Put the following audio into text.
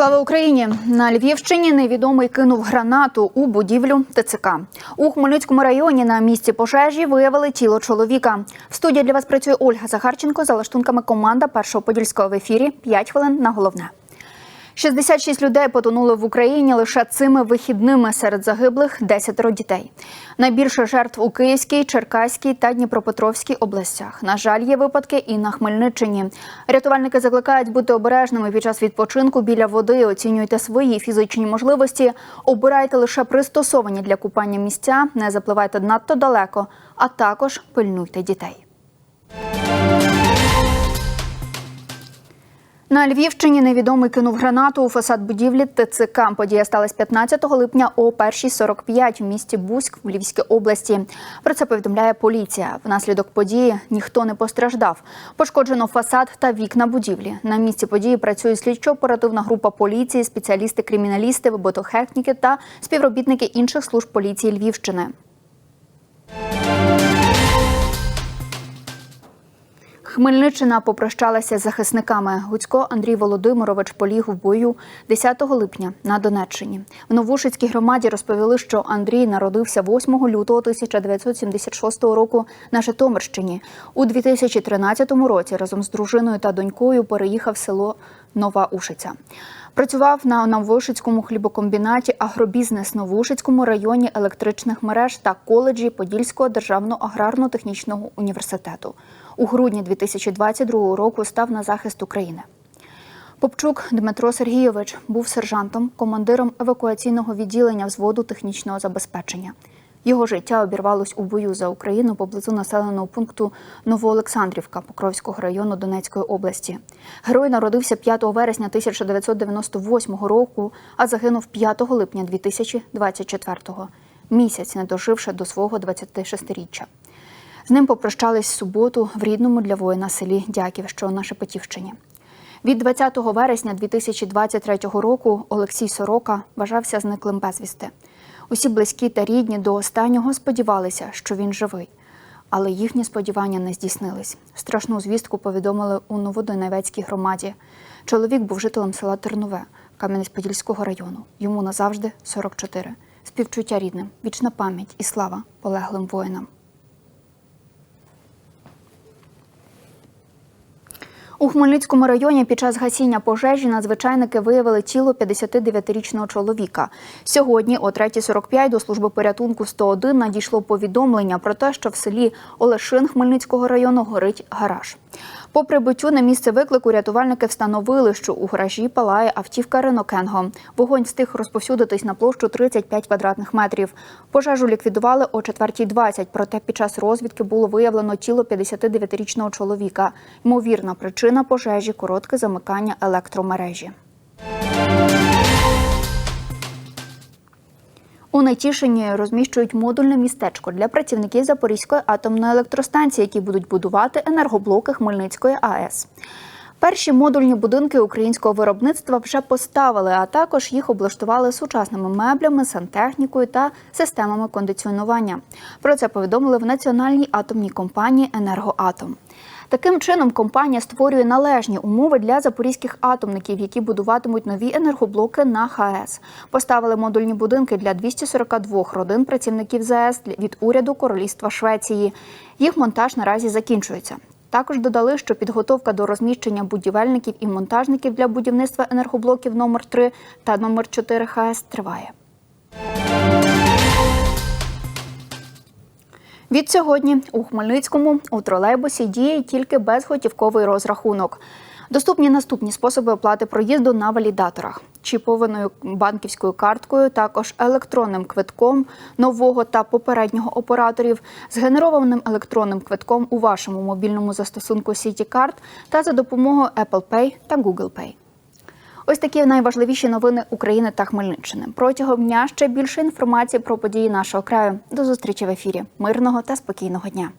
Слава Україні! На Львівщині невідомий кинув гранату у будівлю ТЦК. У Хмельницькому районі на місці пожежі виявили тіло чоловіка. В студії для вас працює Ольга Захарченко за лаштунками команда першого подільського в ефірі. 5 хвилин на головне. 66 людей потонули в Україні лише цими вихідними серед загиблих 10 дітей. Найбільше жертв у Київській, Черкаській та Дніпропетровській областях. На жаль, є випадки і на Хмельниччині. Рятувальники закликають бути обережними під час відпочинку біля води. Оцінюйте свої фізичні можливості. Обирайте лише пристосовані для купання місця, не запливайте надто далеко, а також пильнуйте дітей. На Львівщині невідомий кинув гранату у фасад будівлі ТЦК. Подія сталася 15 липня о 1.45 в місті Буськ в Львівській області. Про це повідомляє поліція. Внаслідок події ніхто не постраждав. Пошкоджено фасад та вікна будівлі. На місці події працює слідчо-оперативна група поліції, спеціалісти, криміналісти, вибутохехніки та співробітники інших служб поліції Львівщини. Хмельниччина попрощалася з захисниками. Гуцько Андрій Володимирович поліг в бою 10 липня на Донеччині. В Новушицькій громаді розповіли, що Андрій народився 8 лютого 1976 року на Житомирщині. У 2013 році разом з дружиною та донькою переїхав в село Нова Ушиця. Працював на Новушицькому хлібокомбінаті, агробізнес Новушицькому районі електричних мереж та коледжі Подільського державного аграрно-технічного університету. У грудні 2022 року став на захист України. Попчук Дмитро Сергійович був сержантом, командиром евакуаційного відділення взводу технічного забезпечення. Його життя обірвалось у бою за Україну поблизу населеного пункту Новоолександрівка Покровського району Донецької області. Герой народився 5 вересня 1998 року, а загинув 5 липня 2024-го, місяць не доживши до свого 26-річчя. З ним попрощались в суботу в рідному для воїна селі Дяків, що на Шепетівщині. Від 20 вересня 2023 року Олексій Сорока вважався зниклим безвісти. Усі близькі та рідні до останнього сподівалися, що він живий. Але їхні сподівання не здійснились. Страшну звістку повідомили у Новодонецькій громаді. Чоловік був жителем села Тернове Кам'янець-Подільського району. Йому назавжди 44. Співчуття рідним, вічна пам'ять і слава полеглим воїнам. У Хмельницькому районі під час гасіння пожежі надзвичайники виявили тіло 59-річного чоловіка. Сьогодні, о 3.45, до служби порятунку 101 надійшло повідомлення про те, що в селі Олешин Хмельницького району горить гараж. По прибуттю на місце виклику рятувальники встановили, що у гаражі палає автівка Ренокенго. Вогонь встиг розповсюдитись на площу 35 квадратних метрів. Пожежу ліквідували о 4.20, проте під час розвідки було виявлено тіло 59-річного чоловіка. Ймовірна причина пожежі коротке замикання електромережі. У Нетішині розміщують модульне містечко для працівників Запорізької атомної електростанції, які будуть будувати енергоблоки Хмельницької АЕС. Перші модульні будинки українського виробництва вже поставили, а також їх облаштували сучасними меблями, сантехнікою та системами кондиціонування. Про це повідомили в національній атомній компанії Енергоатом. Таким чином, компанія створює належні умови для запорізьких атомників, які будуватимуть нові енергоблоки на ХАЕС. Поставили модульні будинки для 242 родин працівників ЗАЕС від уряду Королівства Швеції. Їх монтаж наразі закінчується. Також додали, що підготовка до розміщення будівельників і монтажників для будівництва енергоблоків номер 3 та номер 4 ХАЕС триває. Від сьогодні у Хмельницькому у тролейбусі діє тільки безготівковий розрахунок. Доступні наступні способи оплати проїзду на валідаторах: чіпованою банківською карткою, також електронним квитком нового та попереднього операторів, згенерованим електронним квитком у вашому мобільному застосунку CityCard та за допомогою Apple Pay та Google Pay. Ось такі найважливіші новини України та Хмельниччини. Протягом дня ще більше інформації про події нашого краю. До зустрічі в ефірі. Мирного та спокійного дня.